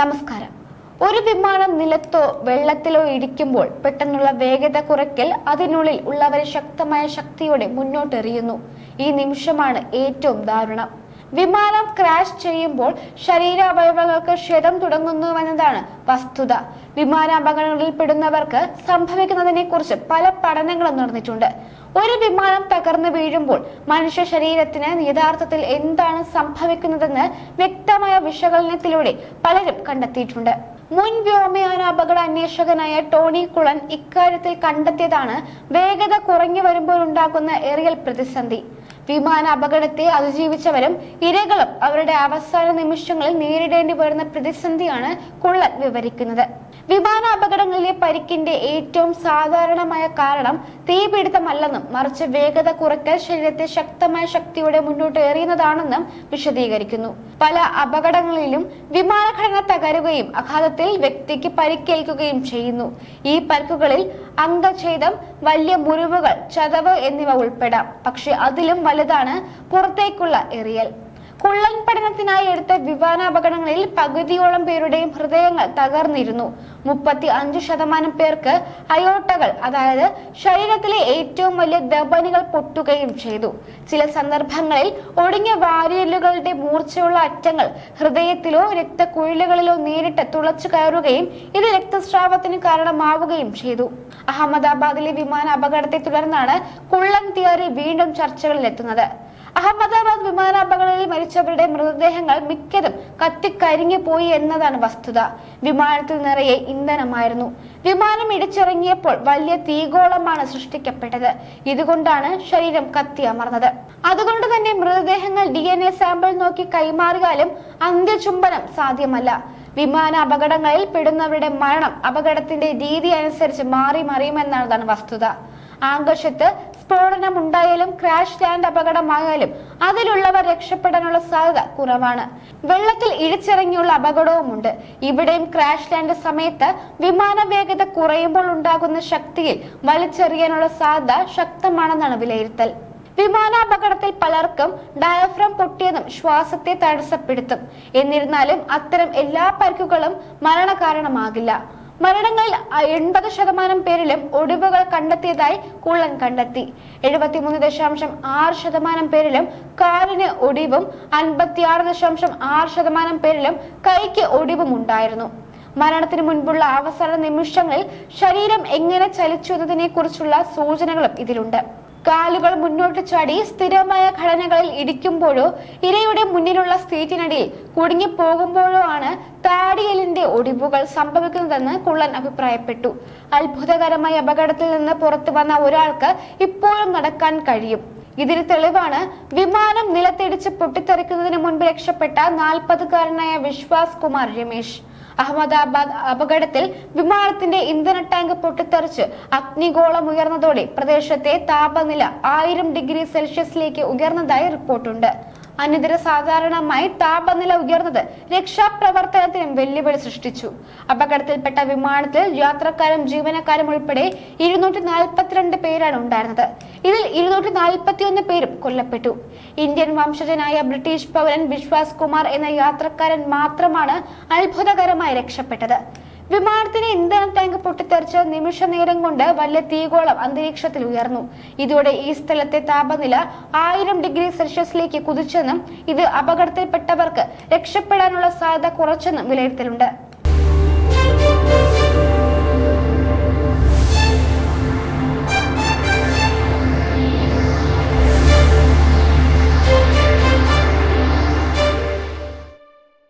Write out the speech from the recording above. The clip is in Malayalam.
നമസ്കാരം. ഒരു വിമാനം നിലത്തോ വെള്ളത്തിലോ ഇടിക്കുമ്പോൾ പെട്ടെന്നുള്ള വേഗത കുറയ്ക്കൽ അതിനുള്ളിൽ ഉള്ളവരെ ശക്തമായ ശക്തിയോടെ മുന്നോട്ടെറിയുന്നു. ഈ നിമിഷമാണ് ഏറ്റവും ദാരുണം. വിമാനം ക്രാഷ് ചെയ്യുമ്പോൾ ശരീരാവയവങ്ങൾക്ക് ക്ഷതം തുടങ്ങുന്നുവെന്നതാണ് വസ്തുത. വിമാനാപകടങ്ങളിൽ പെടുന്നവർക്ക് സംഭവിക്കുന്നതിനെ കുറിച്ച് പല പഠനങ്ങളും നടന്നിട്ടുണ്ട്. ഒരു വിമാനം തകർന്നു വീഴുമ്പോൾ മനുഷ്യ ശരീരത്തിന് യഥാർത്ഥത്തിൽ എന്താണ് സംഭവിക്കുന്നതെന്ന് വ്യക്തമായ വിശകലനത്തിലൂടെ പലരും കണ്ടെത്തിയിട്ടുണ്ട്. മുൻ വ്യോമയാന അപകട അന്വേഷകനായ ടോണി കുളൻ ഇക്കാര്യത്തിൽ കണ്ടെത്തിയതാണ് വേഗത കുറഞ്ഞു വരുമ്പോൾ ഉണ്ടാകുന്ന എറിയൽ പ്രതിസന്ധി. വിമാന അപകടത്തെ അതിജീവിച്ചവരും ഇരകളും അവരുടെ അവസാന നിമിഷങ്ങളിൽ നേരിടേണ്ടി വരുന്ന പ്രതിസന്ധിയാണ് കുള്ളൻ വിവരിക്കുന്നത്. വിമാന അപകടങ്ങളിലെ പരിക്കിന്റെ ഏറ്റവും സാധാരണമായ കാരണം തീപിടുത്തമല്ലെന്നും മറിച്ച് വേഗത കുറയ്ക്കൽ ശരീരത്തെ ശക്തമായ ശക്തിയോടെ മുന്നോട്ട് എറിയുന്നതാണെന്നും വിശദീകരിക്കുന്നു. പല അപകടങ്ങളിലും വിമാനഘടന തകരുകയും അഘാതത്തിൽ വ്യക്തിക്ക് പരിക്കേൽക്കുകയും ചെയ്യുന്നു. ഈ പരിക്കുകളിൽ അംഗഛേദം വലിയ മുറിവുകൾ ചതവ് എന്നിവ ഉൾപ്പെടാം. പക്ഷെ അതിലും വലുതാണ് പുറത്തേക്കുള്ള എറിയൽ. കുള്ളൻ പഠനത്തിനായി എടുത്ത വിമാനാപകടങ്ങളിൽ പകുതിയോളം പേരുടെയും ഹൃദയങ്ങൾ തകർന്നിരുന്നു. മുപ്പത്തി അഞ്ച് ശതമാനം പേർക്ക് അയോട്ടകൾ അതായത് ശരീരത്തിലെ ഏറ്റവും വലിയ ദബനികൾ പൊട്ടുകയും ചെയ്തു. ചില സന്ദർഭങ്ങളിൽ ഒടിഞ്ഞ വാരിയലുകളുടെ മൂർച്ചയുള്ള അറ്റങ്ങൾ ഹൃദയത്തിലോ രക്തക്കുഴലുകളിലോ നേരിട്ട് തുളച്ചു കയറുകയും ഇത് രക്തസ്രാവത്തിന് കാരണമാവുകയും ചെയ്തു. അഹമ്മദാബാദിലെ വിമാന അപകടത്തെ തുടർന്നാണ് കുള്ളൻ തിയറി വീണ്ടും ചർച്ചകളിലെത്തുന്നത്. അഹമ്മദാബാദ് വിമാനാപകടത്തിൽ മരിച്ചവരുടെ മൃതദേഹങ്ങൾ മിക്കതും കത്തിക്കരിഞ്ഞു പോയി എന്നതാണ് വസ്തുത. വിമാനത്തിൽ നിറയെ ഇന്ധനമായിരുന്നു. വിമാനം ഇടിച്ചിറങ്ങിയപ്പോൾ വലിയ തീഗോളമാണ് സൃഷ്ടിക്കപ്പെട്ടത്. ഇതുകൊണ്ടാണ് ശരീരം കത്തി അമർന്നത് അതുകൊണ്ട് തന്നെ മൃതദേഹങ്ങൾ ഡി എൻ എ സാമ്പിൾ നോക്കി കൈമാറിയാലും അന്ത്യചുംബനം സാധ്യമല്ല. വിമാന അപകടങ്ങളിൽ പെടുന്നവരുടെ മരണം അപകടത്തിന്റെ രീതി അനുസരിച്ച് മാറി മറിയുമെന്നതാണ് വസ്തുത. ആകാശത്ത് സ്ഫോടനം ഉണ്ടായാലും ക്രാഷ് ലാൻഡ് അപകടമായാലും അതിലുള്ളവർ രക്ഷപ്പെടാനുള്ള സാധ്യത കുറവാണ്. വെള്ളത്തിൽ ഇടിച്ചിറങ്ങിയുള്ള അപകടവുമുണ്ട്. ഇവിടെയും ക്രാഷ് ലാൻഡ് സമയത്ത് വിമാന വേഗത കുറയുമ്പോൾ ഉണ്ടാകുന്ന ശക്തിയിൽ വലിച്ചെറിയാനുള്ള സാധ്യത ശക്തമാണെന്നാണ് വിലയിരുത്തൽ. വിമാനാപകടത്തിൽ പലർക്കും ഡയഫ്രം പൊട്ടിയതും ശ്വാസത്തെ തടസ്സപ്പെടുത്തും. എന്നിരുന്നാലും അത്തരം എല്ലാ പരിക്കുകളും മരണകാരണമാകില്ല. മരണങ്ങളിൽ എൺപത് ശതമാനം പേരിലും ഒടിവുകൾ കണ്ടെത്തിയതായി കുള്ളൻ കണ്ടെത്തി. എഴുപത്തിമൂന്ന് ദശാംശം ആറ് ശതമാനം പേരിലും കാലിന് ഒടിവും അൻപത്തിയാറ് ദശാംശം ആറ് ശതമാനം പേരിലും കൈക്ക് ഒടിവും ഉണ്ടായിരുന്നു. മരണത്തിന് മുൻപുള്ള അവസര നിമിഷങ്ങളിൽ ശരീരം എങ്ങനെ ചലിച്ചു എന്നതിനെ കുറിച്ചുള്ള സൂചനകളും ഇതിലുണ്ട്. കാലുകൾ മുന്നോട്ട് ചാടി സ്ഥിരമായ ഘടനകളിൽ ഇടിക്കുമ്പോഴോ ഇരയുടെ മുന്നിലുള്ള സീറ്റിനടിയിൽ കുടുങ്ങി പോകുമ്പോഴോ ആണ് താടിയലിന്റെ ഒടിവുകൾ സംഭവിക്കുന്നതെന്ന് കുള്ളൻ അഭിപ്രായപ്പെട്ടു. അത്ഭുതകരമായ അപകടത്തിൽ നിന്ന് പുറത്തു വന്ന ഒരാൾക്ക് ഇപ്പോഴും നടക്കാൻ കഴിയും. ഇതിന് തെളിവാണ് വിമാനം നിലത്തിടിച്ച് പൊട്ടിത്തെറിക്കുന്നതിന് മുൻപ് രക്ഷപ്പെട്ട നാൽപ്പതുകാരനായ വിശ്വാസ് കുമാർ രമേശ്. അഹമ്മദാബാദ് അപകടത്തിൽ വിമാനത്തിന്റെ ഇന്ധന ടാങ്ക് പൊട്ടിത്തെറിച്ച് അഗ്നിഗോളം ഉയർന്നതോടെ പ്രദേശത്തെ താപനില ആയിരം ഡിഗ്രി സെൽഷ്യസിലേക്ക് ഉയർന്നതായി റിപ്പോർട്ടുണ്ട്. അനിതര സാധാരണമായി താപനില ഉയർന്നത് രക്ഷാപ്രവർത്തനത്തിനും വെല്ലുവിളി സൃഷ്ടിച്ചു. അപകടത്തിൽപ്പെട്ട വിമാനത്തിൽ യാത്രക്കാരും ജീവനക്കാരും ഉൾപ്പെടെ ഇരുന്നൂറ്റി നാൽപ്പത്തിരണ്ട് പേരാണ് ഉണ്ടായിരുന്നത്. ഇതിൽ ഇരുന്നൂറ്റി നാൽപ്പത്തിയൊന്ന് പേരും കൊല്ലപ്പെട്ടു. ഇന്ത്യൻ വംശജനായ ബ്രിട്ടീഷ് പൗരൻ വിശ്വാസ് കുമാർ എന്ന യാത്രക്കാരൻ മാത്രമാണ് അത്ഭുതകരമായി രക്ഷപ്പെട്ടത്. വിമാനത്തിന് ഇന്ധന ടാങ്ക് പൊട്ടിത്തെറിച്ച് നിമിഷ നേരം കൊണ്ട് വലിയ തീകോളം അന്തരീക്ഷത്തിൽ ഉയർന്നു. ഇതോടെ ഈ സ്ഥലത്തെ താപനില ആയിരം ഡിഗ്രി സെൽഷ്യസിലേക്ക് കുതിച്ചെന്നും ഇത് അപകടത്തിൽപ്പെട്ടവർക്ക് രക്ഷപ്പെടാനുള്ള സാധ്യത കുറച്ചെന്നും വിലയിരുത്തലുണ്ട്.